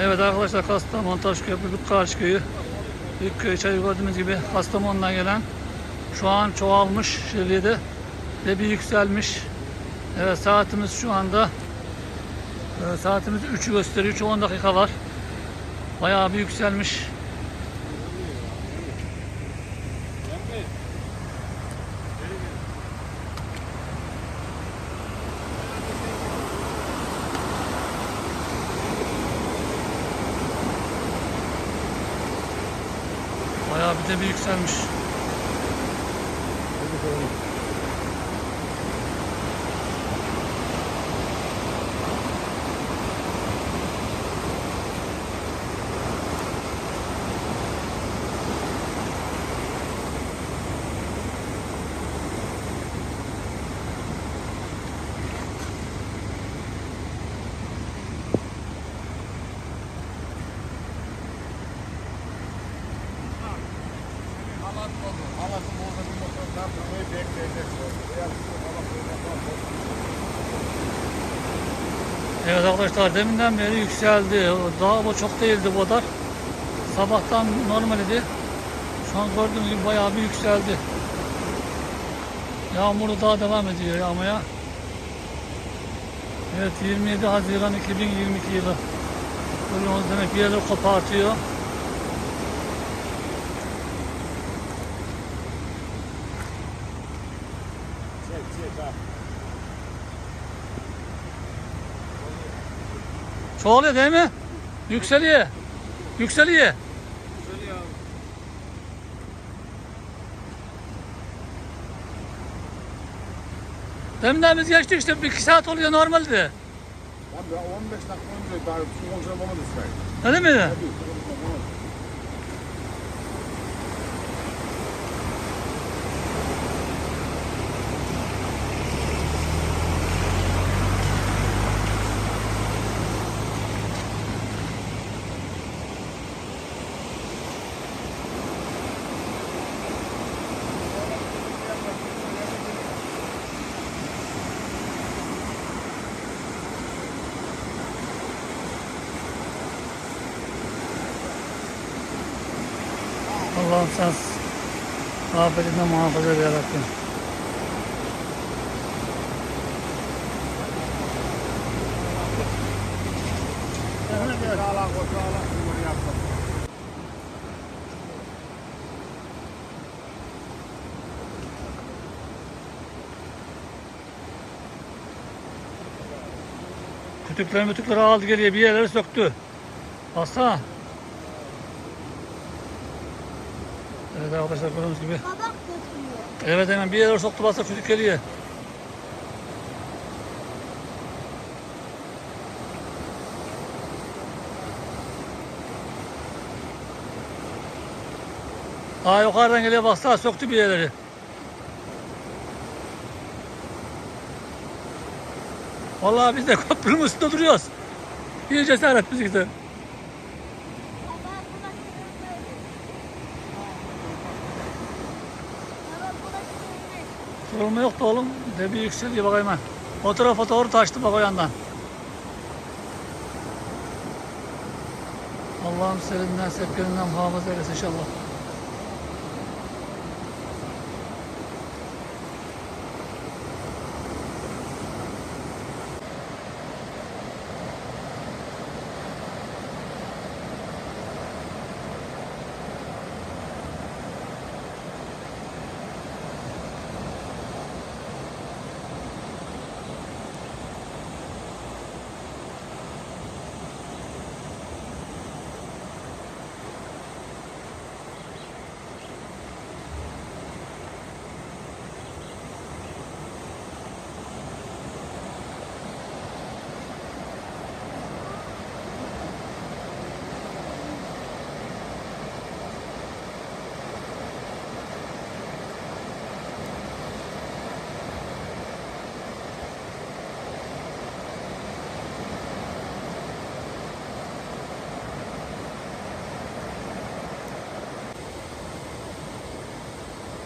Evet arkadaşlar Kastamonu Taşköprü Büyükkarşı Köyü Büyükköy çayı gördüğünüz gibi Kastamonu'dan gelen şu an çoğalmış Şirli'de ve bir yükselmiş. Evet saatimiz şu anda e, saatimiz 3'ü gösteriyor. 3'ü 10 dakika var. Bayağı bir yükselmiş. Bir de bir yükselmiş. Evet arkadaşlar deminden beri yükseldi. Daha bu çok değildi bu kadar. Sabahtan normal idi. Şu an gördüğünüz gibi bayağı bir yükseldi. Yağmuru daha devam ediyor yağmaya. Evet 27 Haziran 2022 yılı. Görüyorsunuz demek yerleri kopartıyor. Çoğalıyor değil mi? Yükseliyor. Yükseliyor. Ya. Deminden biz geçtik işte bir iki saat oluyor normaldi. Ben 15 dakika önce daha su konservamı düşseydim. Öyle mi? Tabii Allah'ım sen afetinden muhafaza et yarabbim. Kütükleri mütükleri aldı geriye bir yerleri söktü. Baksana. Evet arkadaşlar gördüğünüz gibi. Kabak dökülüyor. Evet hemen bir yerleri soktu basa kütük geriye. Aa yukarıdan geliyor baksana söktü bir yerleri. Vallahi biz de köprünün üstünde duruyoruz. İyi cesaret bizimki de. Kabak bulaştırılmıyor. Kabak bulaştırılmıyor. Sorulma yoktu oğlum. De bir yükseliyor bakayım ha. O tarafa doğru taştı bak o yandan. Allah'ım serinden, sekkeninden muhafaza eylesin inşallah.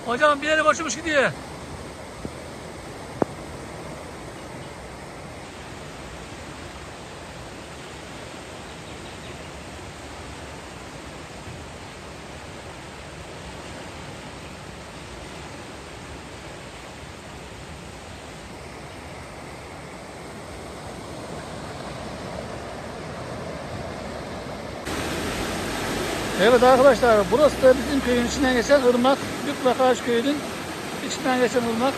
Hocam bir yere başımış gidiyor. Evet arkadaşlar burası da bizim köyün içinden geçen ırmak. Büklakaş köyünün içinden geçen ırmak.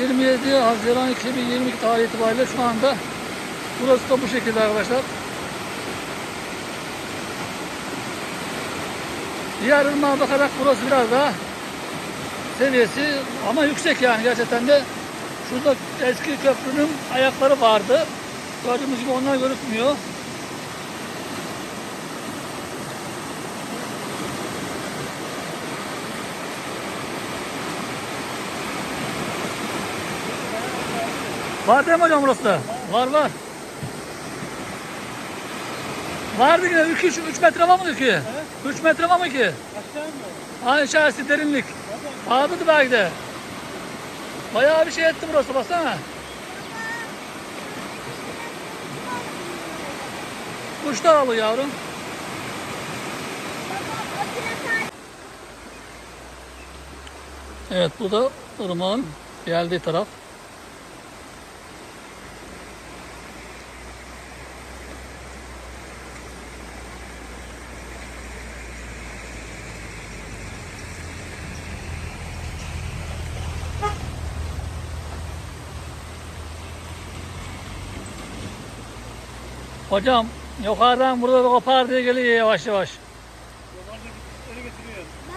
27 Haziran 2022 tarihi itibariyle şu anda burası da bu şekilde arkadaşlar. Diğer ırmağa bakarak burası biraz daha seviyesi ama yüksek yani gerçekten de şurada eski köprünün ayakları vardı. Gördüğümüz gibi onlar görükmüyor. Var değil mi hocam burası da? Var var. Vardı yine 3 3 metre var mı ki? 3 metre var mı ki? Aşağı mı? Ha içerisi derinlik. Vardı belki de. Bayağı bir şey etti burası baksana. Kuş da alıyor yavrum. Evet bu da ırmağın geldiği taraf. Hocam yukarıdan burada da kopar diye geliyor yavaş yavaş.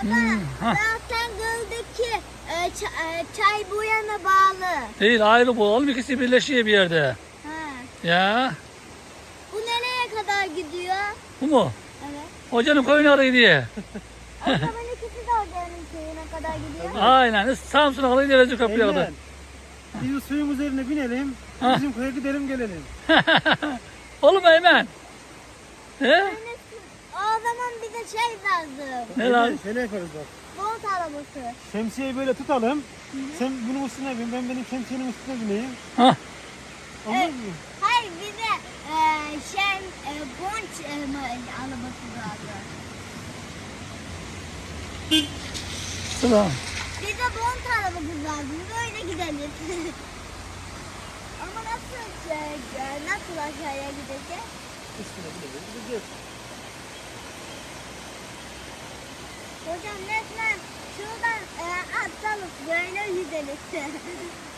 Baba zaten gördük ki e, ça- e, çay bu yana bağlı. Değil ayrı bu oğlum ikisi birleşiyor bir yerde. Ha. Ya Bu nereye kadar gidiyor? bu mu? Evet. Hocanın koyunu arıyor diye. O zaman ikisi de oranın köyüne kadar gidiyor. Aynen Samsun'a kadar gideriz köprüye kadar. Biz suyun üzerine binelim. Ha. Bizim köye gidelim gelelim. Oğlum Eymen. He? O zaman bize şey lazım. Ne lan? Şöyle yaparız bak. Bot arabası. Şemsiyeyi böyle tutalım. Sen bunun üstüne bin, ben benim şemsiyenin üstüne bineyim. Hah. Olmaz Evet. mı? Hayır bize e, şey e, bonç e, ma- arabası lazım. Tamam. Bize bont arabası lazım. Böyle gidelim. Ama nasıl şey, e, nasıl aşağıya gideceğiz? Üstüne binelim. Gideceğiz. Hocam resmen şuradan e, atlalıp böyle gidelim.